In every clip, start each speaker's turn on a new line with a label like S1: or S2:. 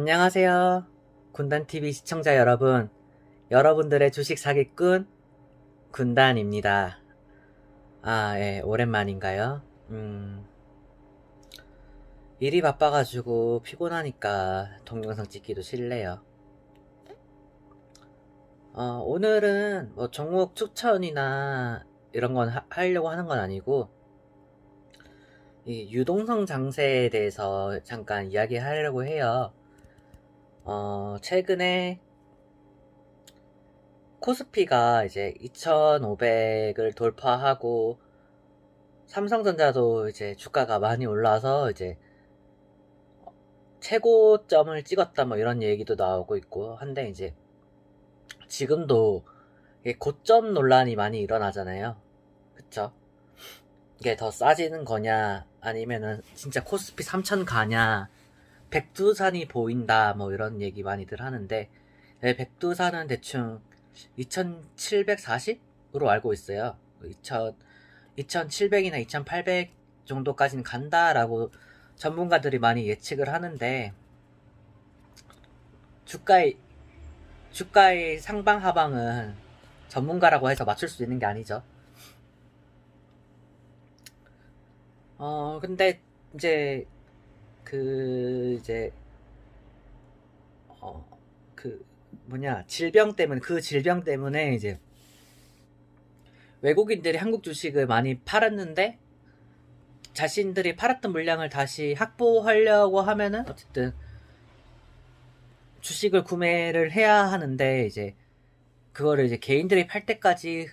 S1: 안녕하세요. 군단TV 시청자 여러분. 여러분들의 주식 사기꾼, 군단입니다. 아, 예, 오랜만인가요? 음, 일이 바빠가지고 피곤하니까 동영상 찍기도 싫네요. 어, 오늘은 뭐 종목 추천이나 이런 건 하, 하려고 하는 건 아니고, 이 유동성 장세에 대해서 잠깐 이야기하려고 해요. 어, 최근에 코스피가 이제 2,500을 돌파하고 삼성전자도 이제 주가가 많이 올라서 이제 최고점을 찍었다 뭐 이런 얘기도 나오고 있고 한데 이제 지금도 고점 논란이 많이 일어나잖아요. 그쵸? 이게 더 싸지는 거냐 아니면은 진짜 코스피 3,000 가냐 백두산이 보인다 뭐 이런 얘기 많이들 하는데 네, 백두산은 대충 2740으로 알고 있어요. 2000, 2700이나 2800 정도까지는 간다라고 전문가들이 많이 예측을 하는데 주가의 주가의 상방 하방은 전문가라고 해서 맞출 수 있는 게 아니죠. 어 근데 이제 그 이제 어 그 뭐냐 질병 때문에 그 질병 때문에 이제 외국인들이 한국 주식을 많이 팔았는데 자신들이 팔았던 물량을 다시 확보하려고 하면은 어쨌든 주식을 구매를 해야 하는데 이제 그거를 이제 개인들이 팔 때까지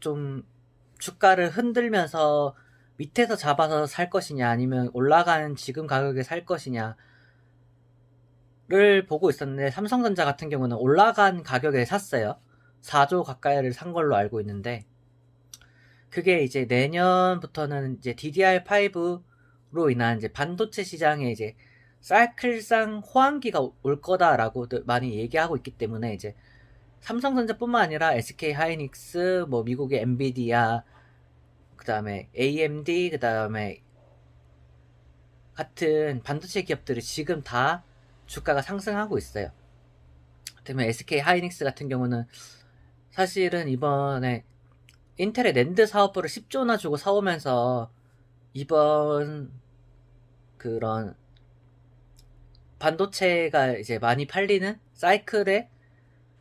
S1: 좀 주가를 흔들면서 밑에서 잡아서 살 것이냐 아니면 올라간 지금 가격에 살 것이냐를 보고 있었는데 삼성전자 같은 경우는 올라간 가격에 샀어요. 4조 가까이를 산 걸로 알고 있는데 그게 이제 내년부터는 이제 DDR5로 인한 이제 반도체 시장에 이제 사이클상 호황기가 올 거다라고 많이 얘기하고 있기 때문에 이제 삼성전자뿐만 아니라 SK 하이닉스, 뭐 미국의 엔비디아, 그 다음에 AMD, 그 다음에 같은 반도체 기업들이 지금 다 주가가 상승하고 있어요. 그다음에 SK 하이닉스 같은 경우는 사실은 이번에 인텔의 랜드 사업부를 10조나 주고 사오면서 이번 그런 반도체가 이제 많이 팔리는 사이클에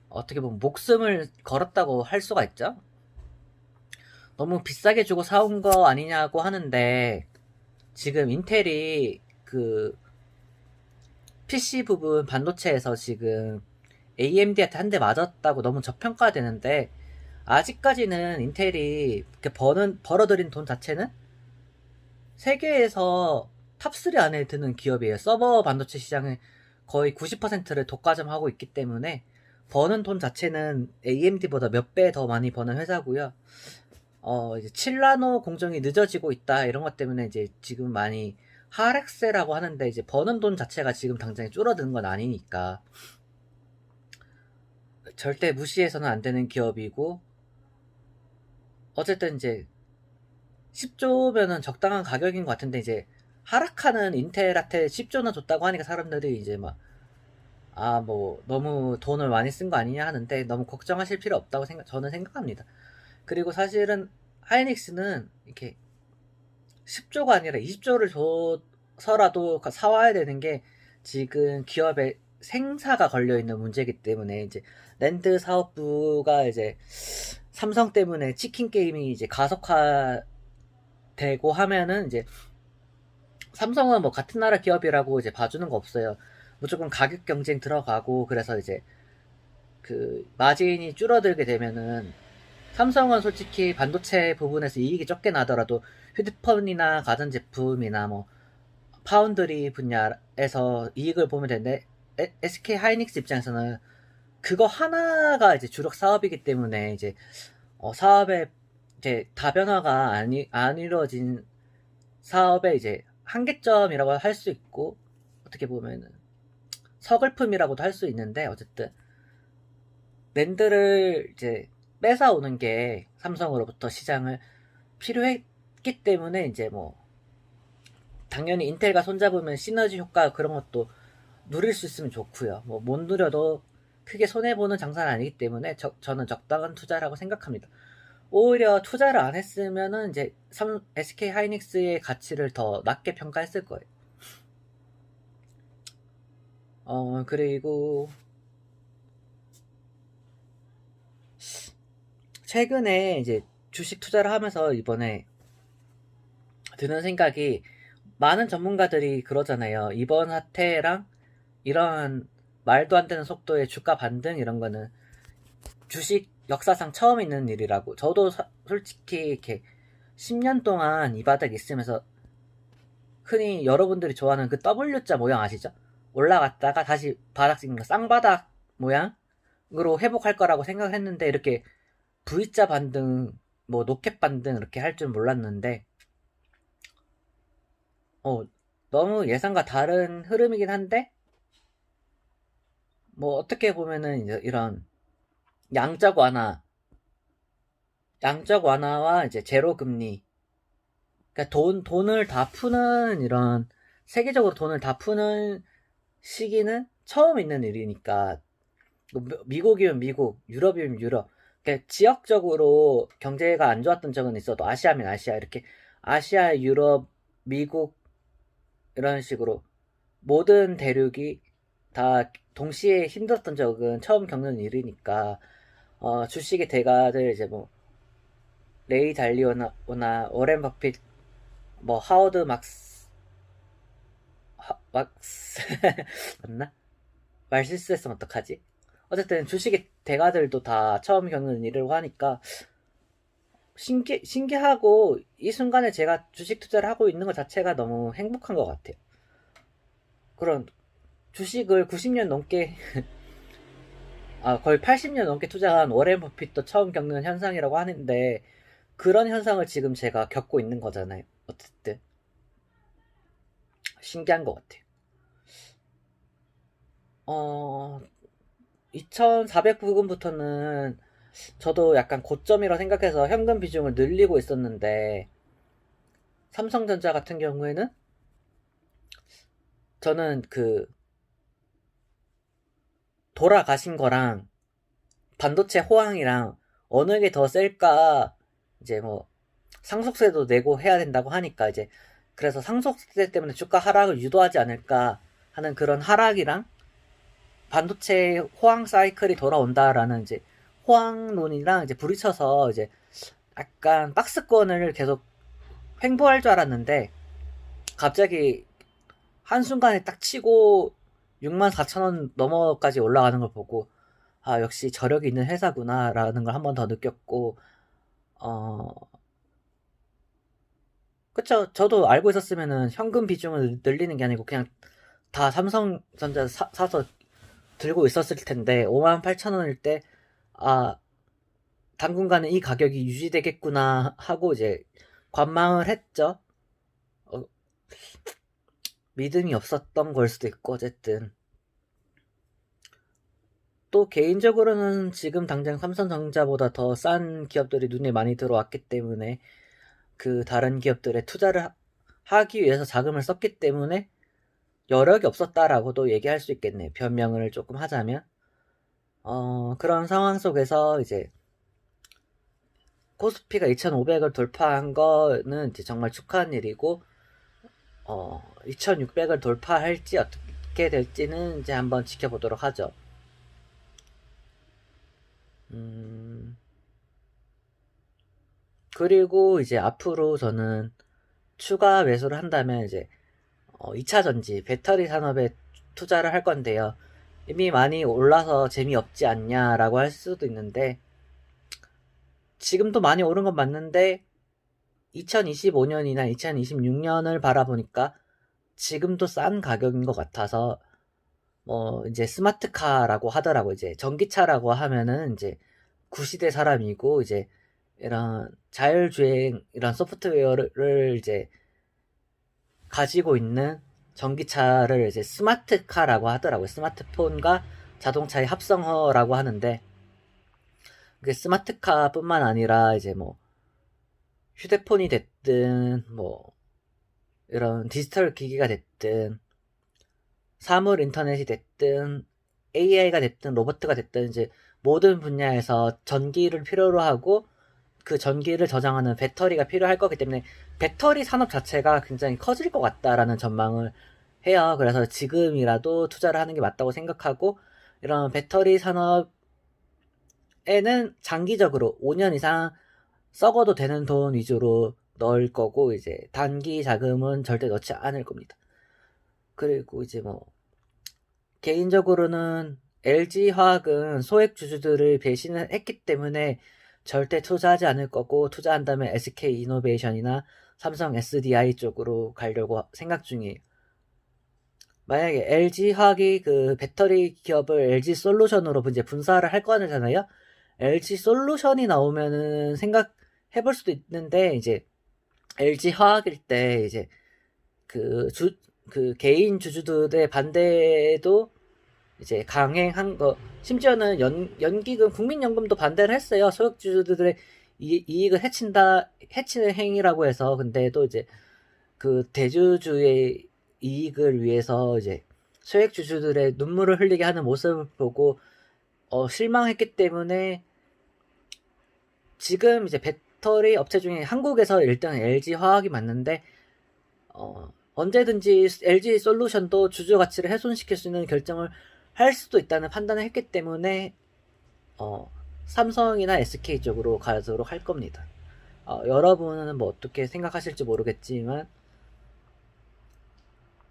S1: 어떻게 보면 목숨을 걸었다고 할 수가 있죠. 너무 비싸게 주고 사온 거 아니냐고 하는데 지금 인텔이 그 PC 부분 반도체에서 지금 AMD한테 한 대 맞았다고 너무 저평가되는데 아직까지는 인텔이 이렇게 버는 벌어들인 돈 자체는 세계에서 탑3 안에 드는 기업이에요. 서버 반도체 시장의 거의 90%를 독과점하고 있기 때문에 버는 돈 자체는 AMD보다 몇 배 더 많이 버는 회사고요. 어, 이제 7나노 공정이 늦어지고 있다 이런 것 때문에 이제 지금 많이 하락세라고 하는데 이제 버는 돈 자체가 지금 당장에 줄어드는 건 아니니까 절대 무시해서는 안 되는 기업이고 어쨌든 이제 10조면은 적당한 가격인 것 같은데 이제 하락하는 인텔한테 10조나 줬다고 하니까 사람들이 이제 막 아 뭐 너무 돈을 많이 쓴 거 아니냐 하는데 너무 걱정하실 필요 없다고 생각 저는 생각합니다. 그리고 사실은 하이닉스는 이렇게 10조가 아니라 20조를 줘서라도 사와야 되는 게 지금 기업의 생사가 걸려 있는 문제이기 때문에 이제 랜드 사업부가 이제 삼성 때문에 치킨 게임이 이제 가속화되고 하면은 이제 삼성은 뭐 같은 나라 기업이라고 이제 봐주는 거 없어요. 무조건 가격 경쟁 들어가고 그래서 이제 그 마진이 줄어들게 되면은 삼성은 솔직히 반도체 부분에서 이익이 적게 나더라도 휴대폰이나 가전제품이나 뭐 파운드리 분야에서 이익을 보면 되는데 SK 하이닉스 입장에서는 그거 하나가 이제 주력 사업이기 때문에 이제 어 사업의 이제 다변화가 아니 안 이루어진 사업의 이제 한계점이라고 할 수 있고 어떻게 보면은 서글픔이라고도 할 수 있는데 어쨌든 랜드를 이제 뺏어오는 게 삼성으로부터 시장을 필요했기 때문에 이제 뭐 당연히 인텔과 손잡으면 시너지 효과 그런 것도 누릴 수 있으면 좋고요. 뭐 못 누려도 크게 손해 보는 장사는 아니기 때문에 저, 저는 적당한 투자라고 생각합니다. 오히려 투자를 안 했으면은 이제 삼, SK 하이닉스의 가치를 더 낮게 평가했을 거예요. 어 그리고 최근에 이제 주식 투자를 하면서 이번에 드는 생각이 많은 전문가들이 그러잖아요. 이번 사태랑 이런 말도 안 되는 속도의 주가 반등 이런 거는 주식 역사상 처음 있는 일이라고. 저도 사, 솔직히 이렇게 10년 동안 이 바닥 있으면서 흔히 여러분들이 좋아하는 그 W자 모양 아시죠? 올라갔다가 다시 바닥 찍는 거 쌍바닥 모양으로 회복할 거라고 생각을 했는데 이렇게 V자 반등, 뭐 노켓 반등 이렇게 할 줄 몰랐는데 어 너무 예상과 다른 흐름이긴 한데 뭐 어떻게 보면은 이제 이런 양적 완화 양적 완화와 이제 제로 금리 그러니까 돈 돈을 다 푸는 이런 세계적으로 돈을 다 푸는 시기는 처음 있는 일이니까 뭐 미국이면 미국, 유럽이면 유럽 지역적으로 경제가 안 좋았던 적은 있어도 아시아면 아시아 이렇게 아시아, 유럽, 미국 이런 식으로 모든 대륙이 다 동시에 힘들었던 적은 처음 겪는 일이니까 어, 주식의 대가들 이제 뭐 레이 달리오나 오렌 버핏 뭐 하워드 막스 하, 막스 맞나? 말 실수했으면 어떡하지? 어쨌든 주식의 대가들도 다 처음 겪는 일이라고 하니까 신기, 신기하고 이 순간에 제가 주식 투자를 하고 있는 것 자체가 너무 행복한 것 같아요. 그런 주식을 90년 넘게 아, 거의 80년 넘게 투자한 워렌 버핏도 처음 겪는 현상이라고 하는데 그런 현상을 지금 제가 겪고 있는 거잖아요. 어쨌든 신기한 것 같아요. 어, 2,400부근부터는 저도 약간 고점이라고 생각해서 현금 비중을 늘리고 있었는데 삼성전자 같은 경우에는 저는 그 돌아가신 거랑 반도체 호황이랑 어느 게 더 셀까 이제 뭐 상속세도 내고 해야 된다고 하니까 이제 그래서 상속세 때문에 주가 하락을 유도하지 않을까 하는 그런 하락이랑 반도체 호황 사이클이 돌아온다라는 이제 호황론이랑 이제 부딪혀서 이제 약간 박스권을 계속 횡보할 줄 알았는데 갑자기 한순간에 딱 치고 6만 4천 원 넘어까지 올라가는 걸 보고 아 역시 저력이 있는 회사구나 라는 걸 한 번 더 느꼈고 어 그쵸. 저도 알고 있었으면은 현금 비중을 늘리는 게 아니고 그냥 다 삼성전자 사, 사서 들고 있었을 텐데 5만 8천 원일 때 아 당분간은 이 가격이 유지되겠구나 하고 이제 관망을 했죠. 어, 믿음이 없었던 걸 수도 있고 어쨌든 또 개인적으로는 지금 당장 삼성전자보다 더 싼 기업들이 눈에 많이 들어왔기 때문에 그 다른 기업들에 투자를 하기 위해서 자금을 썼기 때문에 여력이 없었다라고도 얘기할 수 있겠네요. 변명을 조금 하자면. 어, 그런 상황 속에서 이제 코스피가 2,500을 돌파한 거는 이제 정말 축하한 일이고, 어, 2,600을 돌파할지 어떻게 될지는 이제 한번 지켜보도록 하죠. 음, 그리고 이제 앞으로 저는 추가 매수를 한다면 이제 어, 2차 전지, 배터리 산업에 투자를 할 건데요. 이미 많이 올라서 재미없지 않냐라고 할 수도 있는데, 지금도 많이 오른 건 맞는데, 2025년이나 2026년을 바라보니까 지금도 싼 가격인 것 같아서, 뭐, 이제 스마트카라고 하더라고. 이제 전기차라고 하면은 이제 구시대 사람이고, 이제 이런 자율주행, 이런 소프트웨어를 이제 가지고 있는 전기차를 이제 스마트카라고 하더라고요. 스마트폰과 자동차의 합성어라고 하는데 그게 스마트카뿐만 아니라 이제 뭐 휴대폰이 됐든 뭐 이런 디지털 기기가 됐든 사물 인터넷이 됐든 AI가 됐든 로버트가 됐든 이제 모든 분야에서 전기를 필요로 하고 그 전기를 저장하는 배터리가 필요할 거기 때문에 배터리 산업 자체가 굉장히 커질 것 같다라는 전망을 해요. 그래서 지금이라도 투자를 하는 게 맞다고 생각하고 이런 배터리 산업에는 장기적으로 5년 이상 썩어도 되는 돈 위주로 넣을 거고 이제 단기 자금은 절대 넣지 않을 겁니다. 그리고 이제 뭐 개인적으로는 LG 화학은 소액 주주들을 배신을 했기 때문에 절대 투자하지 않을 거고 투자한다면 SK 이노베이션이나 삼성 SDI 쪽으로 가려고 생각 중이에요. 만약에 LG 화학이 그 배터리 기업을 LG 솔루션으로 이제 분사를 할 거잖아요. LG 솔루션이 나오면은 생각해 볼 수도 있는데 이제 LG 화학일 때 이제 그 주 그 개인 주주들의 반대도 이제 강행한 거. 심지어는 연, 연기금 국민연금도 반대를 했어요. 소액 주주들의 이, 이익을 해친다 해치는 행위라고 해서. 근데 또 이제 그 대주주의 이익을 위해서 이제 소액 주주들의 눈물을 흘리게 하는 모습을 보고 어, 실망했기 때문에 지금 이제 배터리 업체 중에 한국에서 일단 LG 화학이 맞는데 어, 언제든지 LG 솔루션도 주주 가치를 훼손시킬 수 있는 결정을 할 수도 있다는 판단을 했기 때문에 어, 삼성이나 SK 쪽으로 가도록 할 겁니다. 어, 여러분은 뭐 어떻게 생각하실지 모르겠지만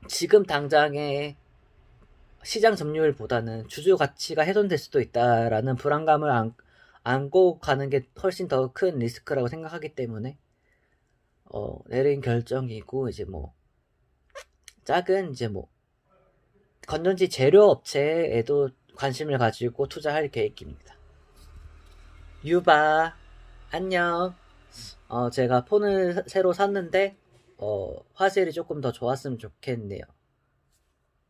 S1: 지금 당장의 시장 점유율보다는 주주 가치가 훼손될 수도 있다라는 불안감을 안, 안고 가는 게 훨씬 더 큰 리스크라고 생각하기 때문에 어, 내린 결정이고 이제 뭐 작은 이제 뭐 건전지 재료 업체에도 관심을 가지고 투자할 계획입니다. 유바 안녕. 어, 제가 폰을 새로 샀는데 어, 화질이 조금 더 좋았으면 좋겠네요.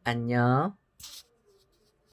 S1: 안녕.